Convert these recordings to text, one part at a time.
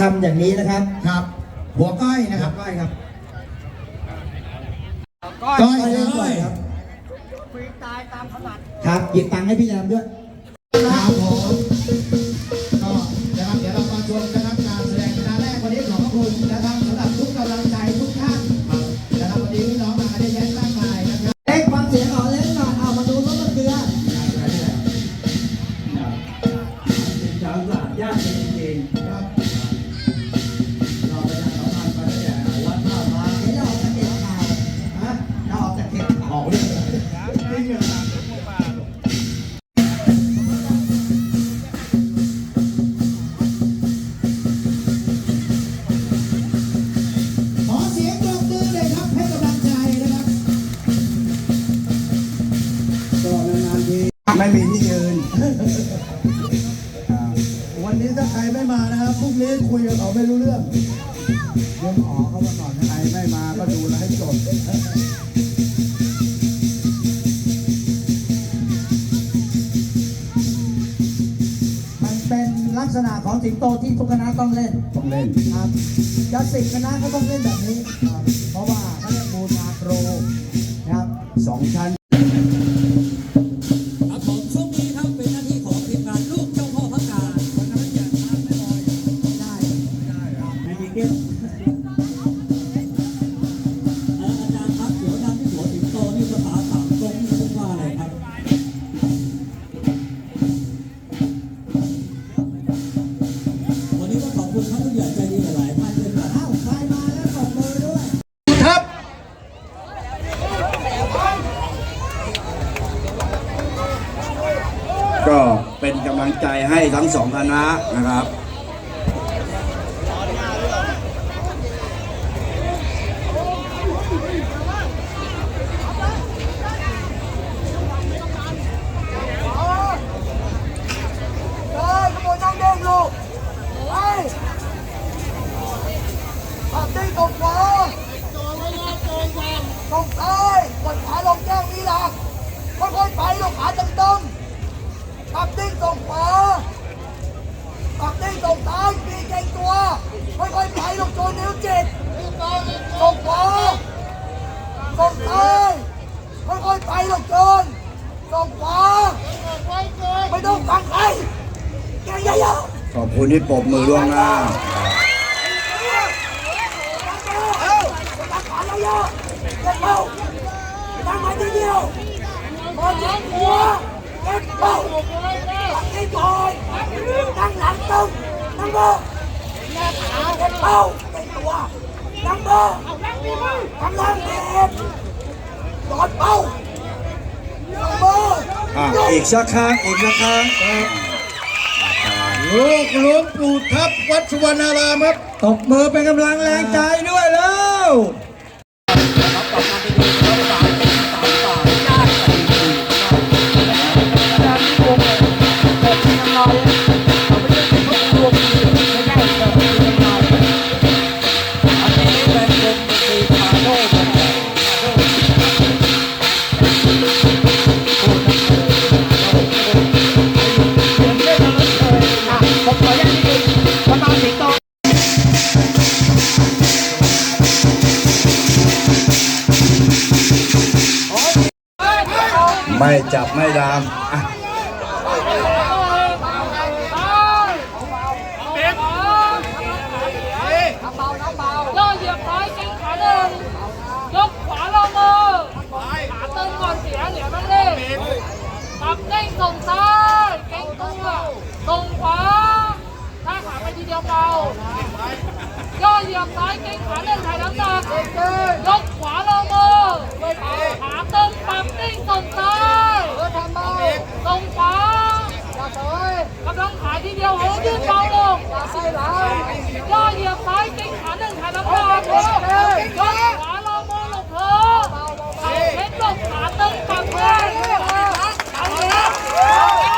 ทำอย่างนี้นะครับครับ หัวก้อยนะคครัรับบก้อยครับก้อยก้อยเลเล่นก่อนยครับครับหยิบตังค์ให้พี่แรมด้วยครับผม ไม่มีที่ยืนอ่าวันนี้ถ้าใครไม่มานะครับพรุ่งนี้คุยกับเขาไม่รู้เรื่องเดี๋ยวขอเขามาก่อนใครไม่มาก็ดูแลให้จบมันเป็นลักษณะของสิงโตที่ทุกคณะต้องเล่น ต้องเล่นครับจะสิบคณะก็ต้องเล่นแบบนี้ครับเพราะว่าเขาเรียกบูชาโครนะครับสองชั้น นี้ก็ขอบคุณท่านผู้ใจดีหลายท่านด้วยครับอ้าวใครมาแล้วตบมือด้วยครับก็เป็นกำลังใจให้ทั้งสองคณะนะครับ เฮ้ยขโมยน้ำแดงลูกเฮ้ยขับได้ตรงขวาตรงซ้ายกดขาลงแก้งนี้ล่ะค่อยๆไปลงขาตรงๆขับได้ตรงขวาขับได้ตรงซ้ายปีเก่งตัว ค่อยๆไปลงโจนนิ้วจิตตรงขวาตรงซ้ายค่อยๆไปลงโจนตรงขวาไม่ต้องฟังใครแกเยอะๆ ขอบ คุณที่ปรบมือล่วงหน้าเอ้าตัดขาเราเยอะเก็บเป้าตั้งมาทีเดียวมาเจ็บหัวเก็บเป้าตัดให้ก่อนตั้งหลังตึงตั้งโบแม่ขาเก็บเป้าเป็นตัวตั้งโบกำลังเด็บกอดเป้าตั้งโบอะอีกสักครั้งอีกสักครั้ง ลูกหลวงปู่ทับวัดสุวรรณารามครับตบมือเป็นกำลังแรงใจด้วยแล้ว จับไม่ดามอะย่อเหยียบซ้ายเก่งขาหนึ่งยกขวาลงมือขาตึงก่อนเสียเหลียวต้องเล่นขับเด้งส่งซ้ายเก่งตัวส่งขวาถ้าขาไปทีเดียวเบาย่อเหยียบซ้ายเก่งขาหนึ่งถ่ายน้ำหนักยกขวาลงมือขา ปรับเด้งส่งซ้ายส่งขวากำลังขายทีเดียวหัวยืดเบาลงย่อเหยียบซ้ายจิ้งขาหนึ่งขาน้ำหนักยกขวาลงมือลงเธอเอาเพชรลงขาตึงปักเลยเอาเลย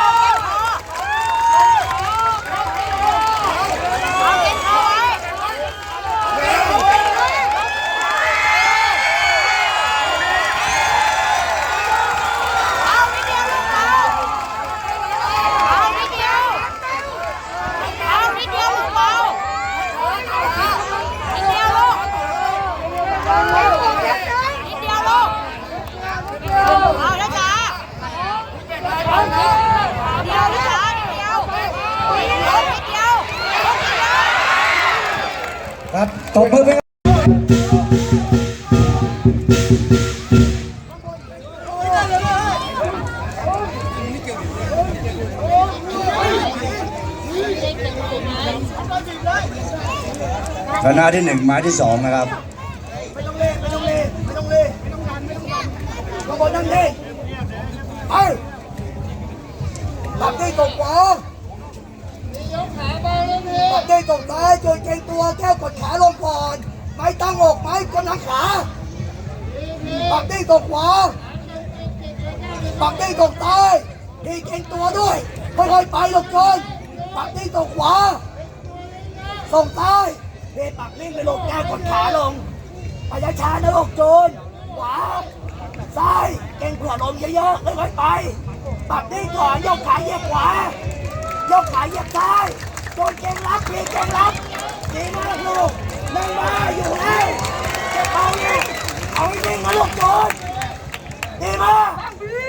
ครับตบมือไปคณะที่หนึ่งหมาที่สองนะครับ ไม่ต้องเล่ไม่ต้องเล่ไม่ต้องเล่ไม่ต้องดันไม่ต้องดันขบวนนั่งนิ่ไปปักที่ตกขว ปักที่ตกซ้ายจุดเกรงตัวแก้วกดขาลงก่อน ไม้ตั้งอกไม้กำลังขาปักที่ตกขวาปักที่ตกซ้ายดีเกรงตัวด้วยค่อยๆไปลบจนปักที่ตกขวาส่งซ้ายเดปักนิ่งไปลงแก้วกดขาลงพยาชานะลูกจนขวาซ้ายเก่งเผื่อลมเยอะๆค่อยๆไปปักนิ่งก่อนยกขาเหยียบขวายกขาเหยียบซ้าย จูนเก่งรับพี่เก่งรับดีมากลูกนั่งมาอยู่แล้วจะเอาเนี่ยเอาให้นิ่งนะลูกจูนดีมาก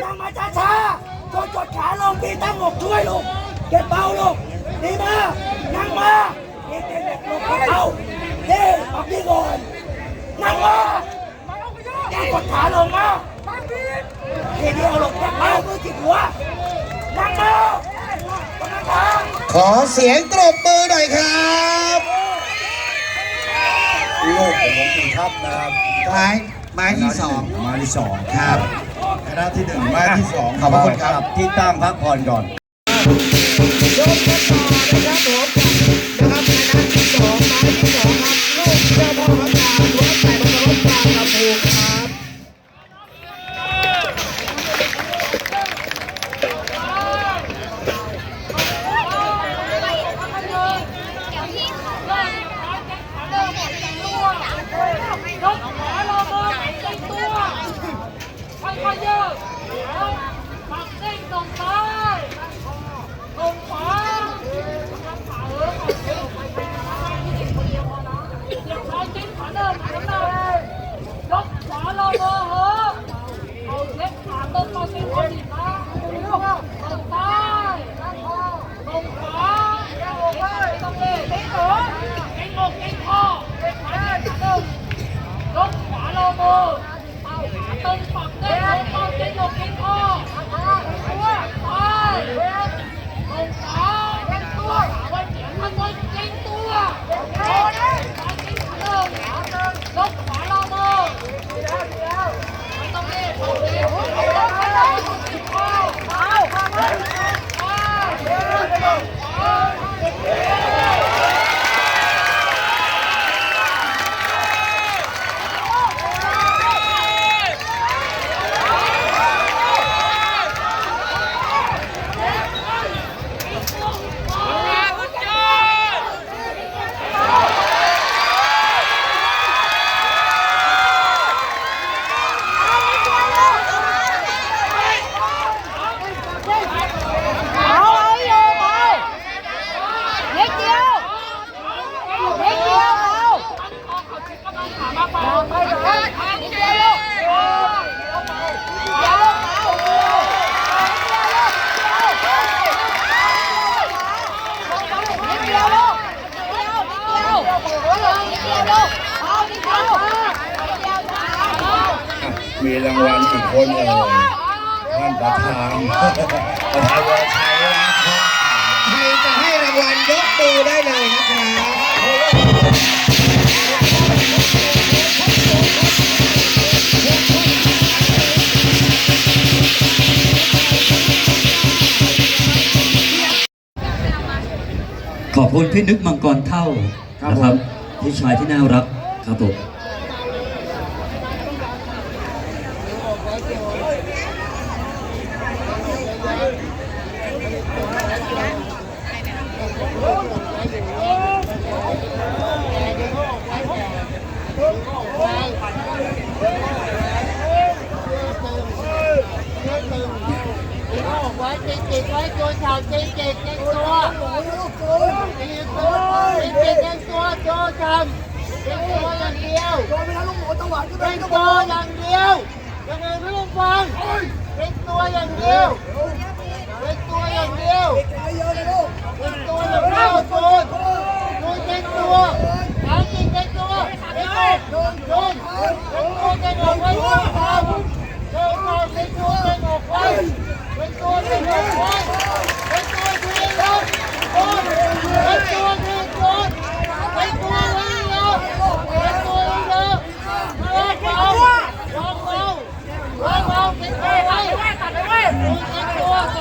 นั่งมาช้าๆจูนกดขาลงพี่ตั้งอกช่วยลูกเก็บเบาลูกดีมากนั่งมาเก็บเก็บเก็บลูกเก็บเบาดีปักนี่ก่อนนั่งมาแกกดขาลงมาทีเดียวลงแกเบามือจิกหัวนั่งมานั่งมา ขอเสียงตบมือหน่อยครับลูกของหลวงปู่ทับนะครับไม้ไม้ที่สองหมายที่สองครับคณะที่หนึ่งหมายที่สองขอบพระคุณครับ ที่ตั้งพักผ่อนก่อนยกกันต่อนะครับผมนะครับคณะที่สองไม้ที่สองครับลูกเจ้าพ่อพระ มีรางวัลอีกคนเลยท่านประธานประธานวชัยนะครับใครจะให้รางวัลยกมือได้เลยนะครับขอบคุณพี่นึกมังกรเท่านะครับพี่ชายที่น่ารักครับผม ไว้ติดติดไว้ตัวชาเจ๊งเจ๊งเจ๊งตัวเจ๊งตัวเจ๊งเจ๊งตัวโจทำเจ๊งตัวอย่างเดียวโดนไปแล้วลูกหมูตะวันก็ไปเจ๊งตัวอย่างเดียวยังไงไม่ต้องฟังเจ๊งตัวอย่างเดียวจ๊งตัวอย่างเดียวเก่งตัวอย่างเดียวตัวตัวเจ๊งตัวหาจริงเจ๊ง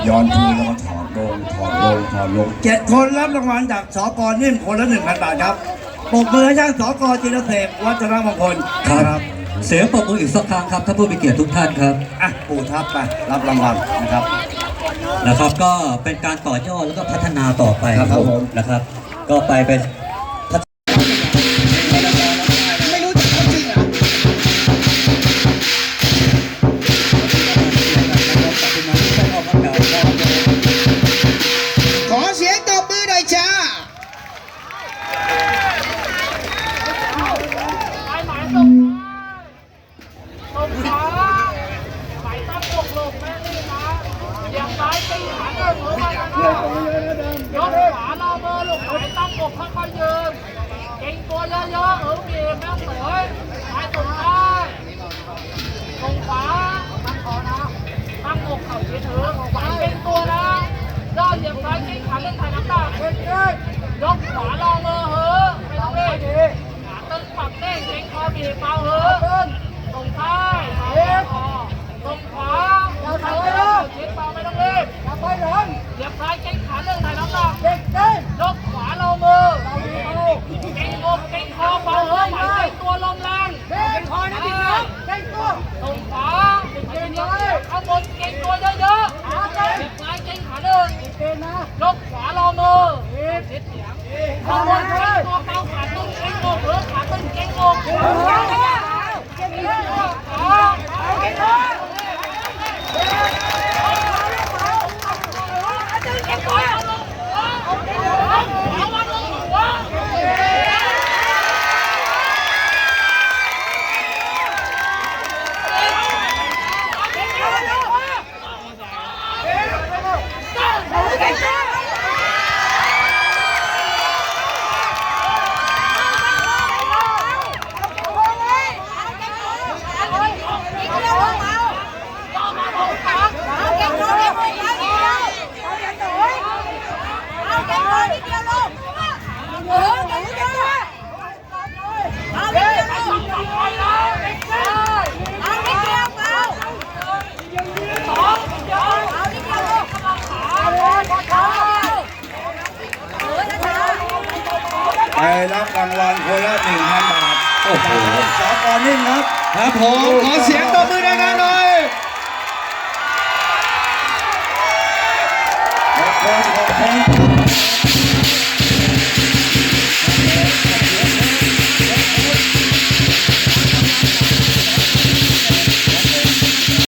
ย้อนคืนแล้วก็ถอดลงถอดลงถอดลงเจ็ดคนรับรางวัลจากสกนิ่มคนละหนึ่งพันบาทครับปรบมือให้ช่างสกจิรเสกวัฒนมงคลครับเสียงปรบมืออีกสักครั้งครับท่านผู้มีเกียรติทุกท่านครับอะปู่ทับไปรับรางวัลนะครับนะครับ ก็เป็นการต่อยอดแล้วก็พัฒนาต่อไปครับผมนะครับ ก็ไปเป็น กค่อยๆยืนเก่งตัวเยอะๆเออเกมแม่สวยหมายส่งท้ายส่งขวาตั้งคอนะตั้งอกเข่าเฉยๆหมายเก่งตัวนะย่อเหยียบซ้ายเก่งขาเล่นถ่ายน้ำหนักยกขวาลองเบอร์เหอะไม่ต้องเล่นขาตึงปักเด้งเก่งคอบีบเบาเหอะตรงซ้ายเบาคอตรงขวาเราถอยแล้วเช็ดเบาไม่ต้องรีบอย่าไปหลังเหยียบซ้ายเก่งขาเรื่องถ่ายน้ำหนักเด็กเด้งยกขวาเรามือเก่งอกเก่งคอเบาเหอะหมายเก่งตัวลมแรงเก่งคอนะพี่น้องเก่งตัวตรงขวาเก่งเยอะข้างบนเก่งตัวเยอะๆเหยียบซ้ายเก่งขาเรื่องยกขวาเรามือเช็ดเสียง ขบวนเก่งตัวเกาขาตึงเก่งอกหรือขาตึงเก่งอกเก่งเก่งเก่งระวังลงหัว ไปรับรางวัลคนละหนึ่งพันบาทโอ้โหสกนิ่มครับ ครับผมขอเสียงตบมือดังๆหน่อยขอบคุณขอบคุณ